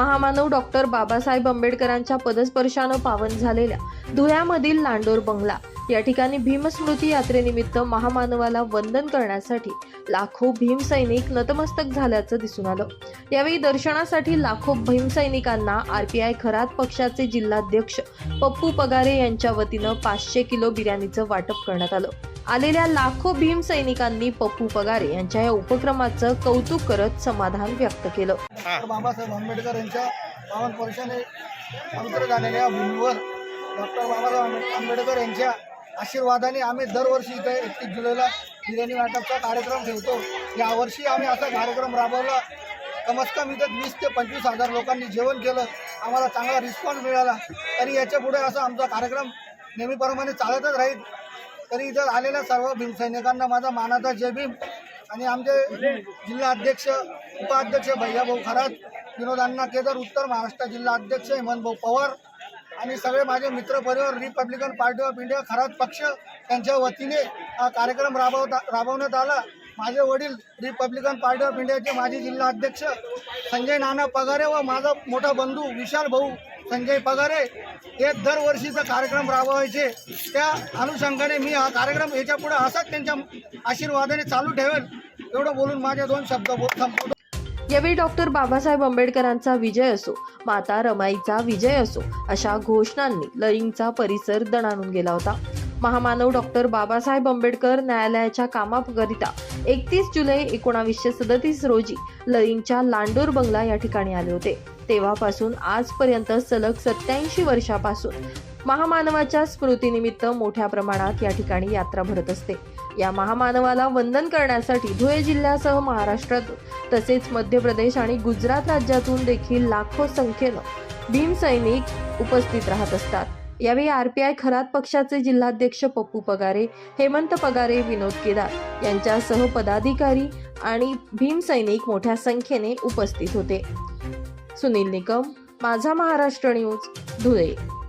महामानव डॉक्टर बाबासाहेब आंबेडकरांच्या पदस्पर्शानं पावन झालेल्या धुळ्यामधील लांडोर बंगला. या ठिकाणी भीमस्मृती यात्रेनिमित्त महामानवाला वंदन करण्यासाठी लाखो भीमसैनिक नतमस्तक झाल्याचं दिसून आलं. यावेळी दर्शनासाठी लाखो भीमसैनिकांना आरपीआय खरात पक्षाचे जिल्हाध्यक्ष पप्पू पगारे यांच्या वतीनं पाचशे किलो बिर्याणीचं वाटप करण्यात आलं. आलेल्या लाखो भीमसैनिकांनी पप्पू पगारे यांच्या या उपक्रमाचं कौतुक करत समाधान व्यक्त केलं. डॉक्टर बाबासाहेब आंबेडकर यांच्या पावन वर्षाने पवित्र झालेल्या भूमीवर डॉक्टर बाबासाहेब आंबे- आंबेडकर यांच्या आशीर्वादाने आम्ही दरवर्षी इथे एकतीस जुलैला बिर्याणी वाटपचा कार्यक्रम ठेवतो. यावर्षी आम्ही असा कार्यक्रम राबवला. कमीत कमी इथं वीस ते पंचवीस हजार लोकांनी जेवण केलं. आम्हाला चांगला रिस्पॉन्स मिळाला. तरी याच्यापुढे असा आमचा कार्यक्रम नेहमीप्रमाणे चालतच राहील. तरी इथं आलेल्या सर्व भीमसैनिकांना माझा मानाचा जय भीम. आणि आमचे जिल्हा अध्यक्ष उपाध्यक्ष भैयाभाऊ खरात विनोदांना केदार उत्तर महाराष्ट्र जिल्हा अध्यक्ष हेमंतभाऊ पवार आणि सगळे माझे मित्र परिवार Republican party of India Kharat पक्ष त्यांच्या वतीने हा कार्यक्रम राबवता राबवण्यात आला. माझे वडील रिपब्लिकन पार्टी ऑफ इंडियाचे माजी जिल्हा अध्यक्ष संजय नाना पगारे व माझा मोठा बंधू विशाल भाऊ संजय पगारे हे दरवर्षीचा कार्यक्रम राबवायचे. त्या अनुषंगाने मी हा कार्यक्रम याच्यापुढे असाच त्यांच्या आशीर्वादाने चालू ठेवेल एवढं बोलून माझ्या दोन शब्द बोल संपवतो. यावेळी डॉक्टर बाबासाहेब आंबेडकरांचा विजय असो माता रमाईचा विजय असो अशा घोषणांनी लईंगचा परिसर दणाणून गेला होता. महामानव डॉक्टर बाबासाहेब आंबेडकर न्यायालयाच्या कामाकरिता एकतीस जुलै एकोणावीसशे सदतीस रोजी लईंगच्या लांडोर बंगला या ठिकाणी आले होते. तेव्हापासून आजपर्यंत सलग सत्याऐंशी वर्षापासून महामानवाच्या स्मृतीनिमित्त मोठ्या प्रमाणात या ठिकाणी यात्रा भरत असते. या महामानवाला वंदन करण्यासाठी धुळे जिल्ह्यासह महाराष्ट्रात तसेच मध्य प्रदेश आणि गुजरात राज्यातून देखील लाखो संख्येनं भीमसैनिक उपस्थित राहत असतात. यावेळी आरपीआय खरात पक्षाचे जिल्हाध्यक्ष पप्पू पगारे हेमंत पगारे विनोद केदार यांच्यासह पदाधिकारी आणि भीम सैनिक मोठ्या संख्येने उपस्थित होते. सुनील निकम माझा महाराष्ट्र न्यूज धुळे.